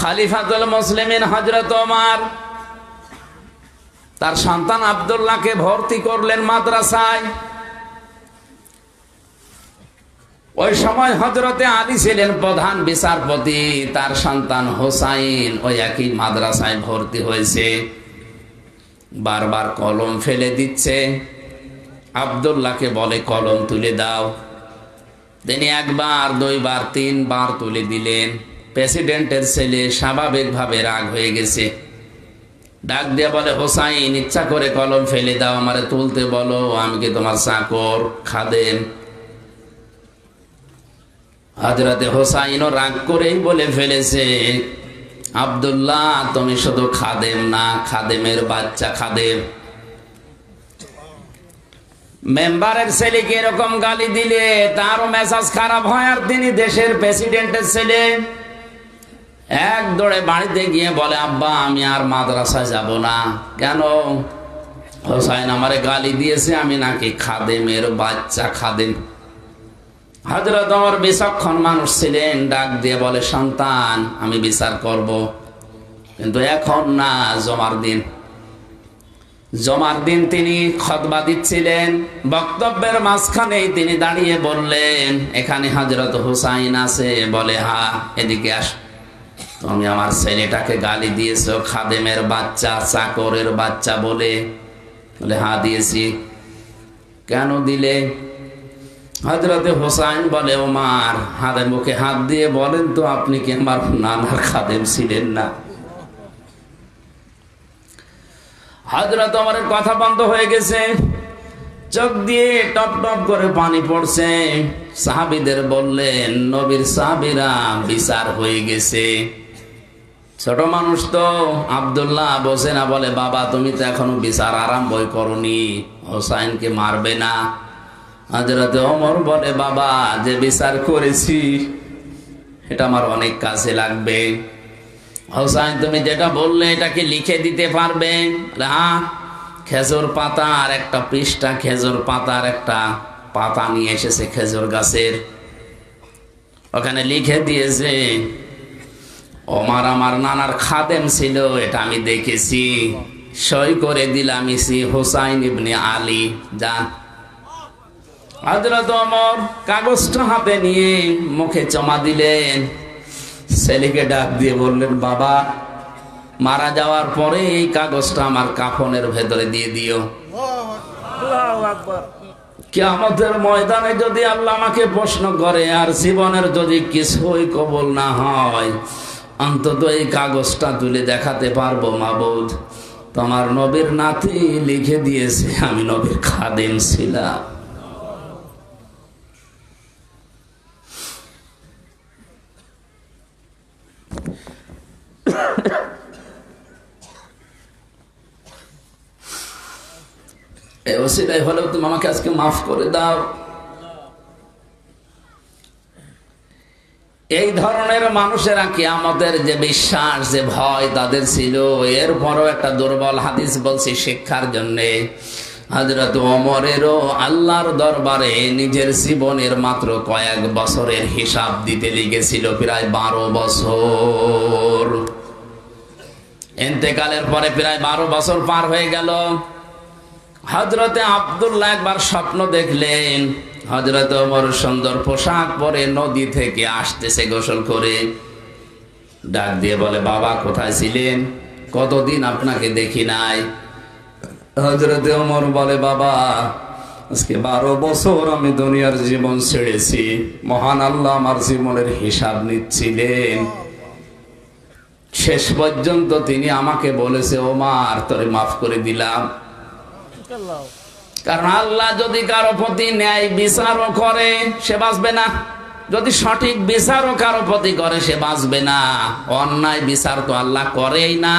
খালিফাতুল মুসলিমিন হজরত ওমর। তার সন্তান আব্দুল্লাহকে ভর্তি করলেন মাদ্রাসায়। ওই সময় হজরতে আলী ছিলেন প্রধান বিচারপতি, তার সন্তান হোসাইন ওই একই মাদ্রাসায় ভর্তি হয়েছে। বারবার কলম ফেলে দিচ্ছে। আব্দুল্লাহকে বলে, কলম তুলে দাও। তিনি একবার, দুইবার, তিনবার তুলে দিলেন। প্রেসিডেন্টের ছেলে স্বাভাবিকভাবে রাগ হয়ে গেছে। ডাক দিয়ে বলে, হোসাইন, ইচ্ছা করে কলম ফেলে দাও, আমারে তুলতে বলো, আমি কি তোমার চাকর, খাদেম? হাজরাতে হোসাইনও রাগ করেই বলে ফেলেছে, আব্দুল্লাহ, তুমি শুধু খাদেম না, খাদেমের বাচ্চা খাদেম। মেম্বারের ছেলেকে এরকম গালি দিলে তারও মেজাজ খারাপ হয়, আর তিনি দেশের প্রেসিডেন্টের ছেলে। এক দৌড়ে বাড়িতে গিয়ে বলে, আব্বা, আমি আর মাদ্রাসায় যাব না। কেন? হোসাইন আমারে গালি দিয়েছে, আমি নাকি খাদেমের বাচ্চা খাদেম। হজরত আমার বিচক্ষণ মানুষ ছিলেন, ডাক দিয়ে বলে, সন্তান, আমি বিচার করব। কিন্তু এখন না, জমার দিন। জমার দিন তিনি খতবা দিচ্ছিলেন। বক্তব্যের মাঝখানেই তিনি দাঁড়িয়ে বললেন, এখানে হজরত হুসাইন আছে। বলে হা এদিকে আস। তুমি আমার ছেলেটাকে গালি দিয়েছ, খাদেমের বাচ্চা, চাকরের বাচ্চা বলে। বলে হা দিয়েছি। কেন দিলে? হজরতে হোসাইন বলে, ওমার হাতের মুখে হাত দিয়ে বলেন তো, আপনি কি আমার নানার খাদেম ছিলেন না? হজরত আমার কথা বন্ধ হয়ে গেছে। চোখ দিয়ে টপ টপ করে পানি পড়ছে। সাহাবিদের বললেন, নবীর সাহাবিরা বিচার হয়ে গেছে। ছোট মানুষ তো আবদুল্লাহ বসে না বলে, বাবা, তুমি তো এখনও বিচার আরম্ভই করনি। হোসাইনকে মারবে না। হাজরত অমর বলে, বাবা, যে বিচার করেছি, এটা আমার অনেক কাজে লাগবে। হোসাইন, তুমি যেটা বললে, এটাকে লিখে দিতে পারবে? হ্যাঁ খেজুর পাতা আর একটা পৃষ্ঠা, খেজুর পাতার একটা পাতা নিয়ে এসেছে খেজুর গাছের। ওখানে লিখে দিয়েছে ওমার আমার নানার খাদেম ছিল, এটা আমি দেখেছি। সই করে দিলাম ইসি হোসাইন ইবনে আলী, যান। হজরত অমর কাগজটা হাতে নিয়ে মুখে জমা দিলেন। ছেলেকে ডাক দিয়ে বললেন, বাবা, মারা যাওয়ার পরে এই কাগজটা আমার কাফনের ভেতরে দিয়ে দিও। আমাদের ময়দানে যদি আল্লাহ আমাকে প্রশ্ন করে, আর জীবনের যদি কিছুই কবল না হয় অন্তত এই কাগজটা তুলে দেখাতে পারব মা মাবুদ। তোমার নবীর নাতি লিখে দিয়েছে, আমি নবীর খাদেম ছিলাম। ওসিলাই হলেও তুমি আমাকে আজকে মাফ করে দাও। এই ধরনের মানুষেরা কি আমাদের যে বিশ্বাস, যে ভয় তাদের ছিল? এরপরও একটা দুর্বল হাদিস বলছি শিক্ষার জন্যে। হজরত অমরেরও আল্লাহর দরবারে নিজের জীবনের মাত্র কয়েক বছরের হিসাব দিতে লিগেছিল, প্রায় বারো বছর। এতেকালের পরে প্রায় বারো বছর পার হয়ে গেল। হজরতে আবদুল্লাহ একবার স্বপ্ন দেখলেন হজরত ওমর সুন্দর পোশাক পরে নদী থেকে আসতেছে গোসল করে। ডাক দিয়ে বলে, বাবা, কোথায় ছিলেন? কতদিন আপনাকে দেখি নাই? হজরতে ওমর বলে, বাবা, আজকে বারো বছর আমি দুনিয়ার জীবন ছেড়েছি। মহান আল্লাহ আমার জীবনের হিসাব নিচ্ছিলেন। শেষ পর্যন্ত তিনি আমাকে বলেছে ও ওমার, তোরে মাফ করে দিলাম। কারণ আল্লাহ যদি কারও প্রতি ন্যায় বিচারও করে, সে বাঁচবে না। যদি সঠিক বিচারও কারও প্রতি করে, সে বাঁচবে না। অন্যায় বিচার তো আল্লাহ করেই না।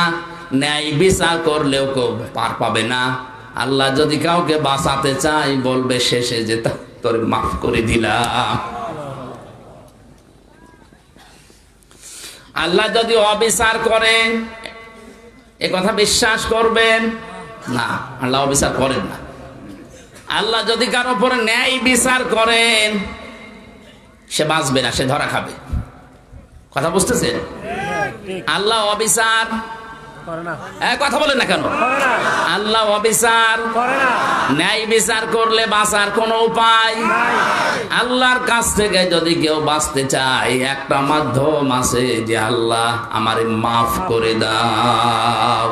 ন্যায় বিচার করলেও কেউ পার পাবে না। আল্লাহ যদি কাউকে বাঁচাতে চাই বলবে, শেষে যে তোর মাফ করে দিলাম। আল্লাহ যদি অবিচার করেন এ কথা বিশ্বাস করবেন? না, আল্লাহ অবিচার করেন না। আল্লাহ যদি কারও উপরে ন্যায় বিচার করেন সে বাঁচবে না সে ধরা খাবে। কথা বুঝতেছেন? আল্লাহ অবিচার? এ, কথা বলেন না কেন? আল্লাহ অবিচার? ন্যায় বিচার করলে বাঁচার কোনো উপায় আল্লাহর কাছ থেকে যদি কেউ বাঁচতে চায় একটা মাধ্যম আছে যে আল্লাহ আমার মাফ করে দাও।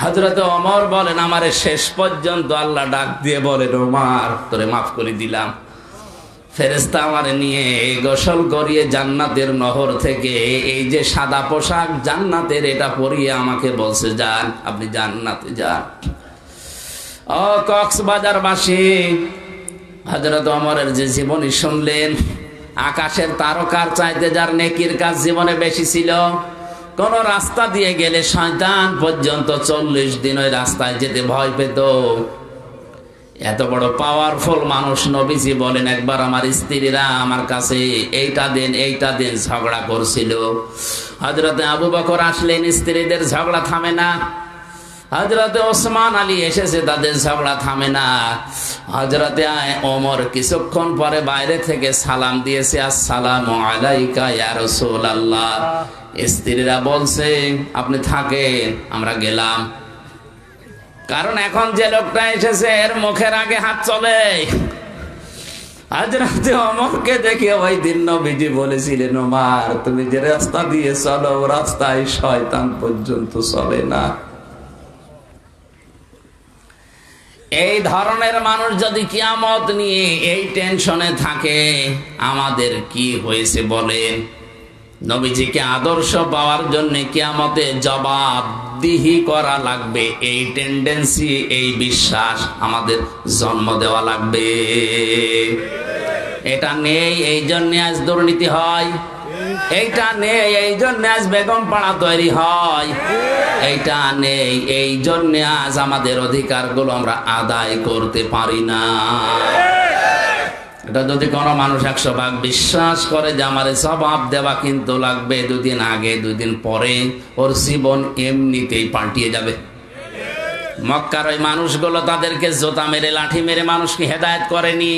হজরত অমর বলেন, আমারে শেষ পর্যন্ত আল্লাহ ডাক দিয়ে বলেন, ওমার, তোরে মাফ করে দিলাম। ফেরেস্তা আমারে নিয়ে গোসল করিয়ে জান্নাতের নহর থেকে এই যে সাদা পোশাক জান্নাতের এটা পরিয়ে আমাকে বলছে, যান, আপনি জান্নাতে যান। ও কক্সবাজার বাসী হজরত অমরের যে জীবনী শুনলেন, আকাশের তারকার চাইতে যার নেকির কাজ জীবনে বেশি ছিল কোন রাস্তা দিয়ে গেলে শয়তান পর্যন্ত চল্লিশ দিন ওই রাস্তায় যেতে ভয় পেত। এত বড় পাওয়ারফুল মানুষ নবীজি বলেন, একবার আমার স্ত্রীরা আমার কাছে এইটা দিন এইটা দিন, ঝগড়া করছিল। হজরতে আবু বকর আসলেন, স্ত্রীদের ঝগড়া থামে না। হজরতে ওসমান আলী এসেছে, তাদের ঝগড়া থামে না। হজরতে ওমর কিছুক্ষণ পরে বাইরে থেকে সালাম দিয়েছে, আসসালাম আলাইকা রাসূলুল্লাহ। স্ত্রীরা বলছে, আপনি থাকেন, আমরা গেলাম। কারণ এখন যে লোকটা এসেছে, এর মুখের আগে হাত চলে। আজ রাতে অমরকে দেখে ওই দিন নবীজি বলেছিলেন, ওমার, তুমি যে রাস্তা দিয়ে চলো রাস্তায় শয়তান পর্যন্ত চলে না। এই ধরনের মানুষ যদি কিয়ামত নিয়ে এই টেনশনে থাকে, আমাদের কি হয়েছে বলেন? নবীজিকে আদর্শ পাওয়ার জন্য কিয়ামতে জবাব দিহি করা লাগবে। এই টেন্ডেন্সি এই বিশ্বাস আমাদের জন্ম দেওয়া লাগবে। এটা নেই, এই জন্য আজ দুর্নীতি হয়। এইটা নেই, এই জন্য আজ বেগম পাড়া তৈরি হয়। এইটা নেই, এই জন্য আজ আমাদের অধিকারগুলো আমরা আদায় করতে পারি না। এটা যদি কোনো মানুষ একশো ভাগ বিশ্বাস করে যে আমার স্বভাব দেওয়া কিন্তু লাগবে, দুদিন আগে, দুদিন পরে ওর জীবন এমনিতেই পাল্টিয়ে যাবে। মক্কার ওই মানুষগুলো তাদেরকে জোতা মেরে, লাঠি মেরে মানুষকে হেদায়েত করেনি।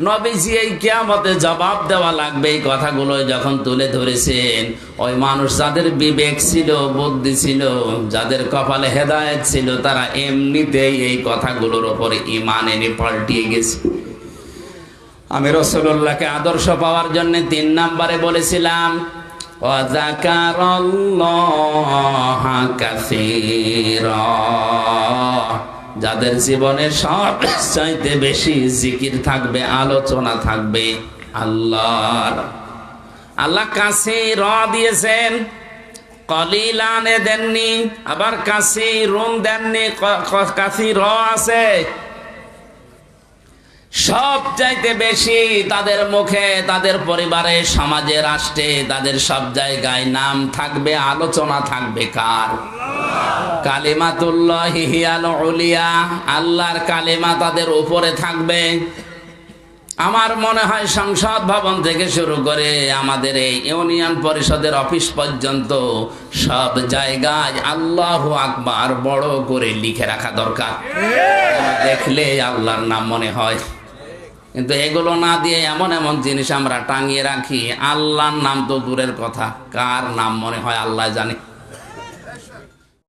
নবীজি এই কেয়ামতে জবাব দেওয়া লাগবে এই কথাগুলো যখন তুলে ধরেছেন। ওই মানুষ যাদের বিবেক ছিল, বুদ্ধি ছিল, যাদের কপালে হেদায়ত ছিল, তারা এমনিতেই এই কথাগুলোর ওপরে ইমান এনে পাল্টিয়ে গেছে। আমি রসুল্লাহকে আদর্শ পাওয়ার জন্য তিন নাম্বারে বলেছিলাম অজাকার যাদের জীবনে সব চাইতে বেশি জিকির থাকবে, আলোচনা থাকবে, আল্লাহর। আল্লাহ কাছে র দিয়েছেন, কলিলানে দেননি, আবার কাশি রুম দেননি, ক- ক- কাশি র আছে। সব চাইতে বেশি তাদের মুখে, তাদের পরিবারে, সমাজে, রাষ্ট্রে, তাদের সব জায়গায় নাম থাকবে, আলোচনা থাকবে কার? কালিমাতুল্লাহ উলিয়া, আল্লাহর কালিমা তাদের উপরে থাকবে। আমার মনে হয় সংসদ ভবন থেকে শুরু করে আমাদের এই ইউনিয়ন পরিষদের অফিস পর্যন্ত সব জায়গায় আল্লাহ আকবার বড় করে লিখে রাখা দরকার। দেখলে আল্লাহর নাম মনে হয়। কিন্তু এগুলো না দিয়ে এমন এমন জিনিস আমরা টাঙিয়ে রাখি, আল্লাহর নাম তো দূরের কথা। কার নাম মনে হয় আল্লাহ জানে?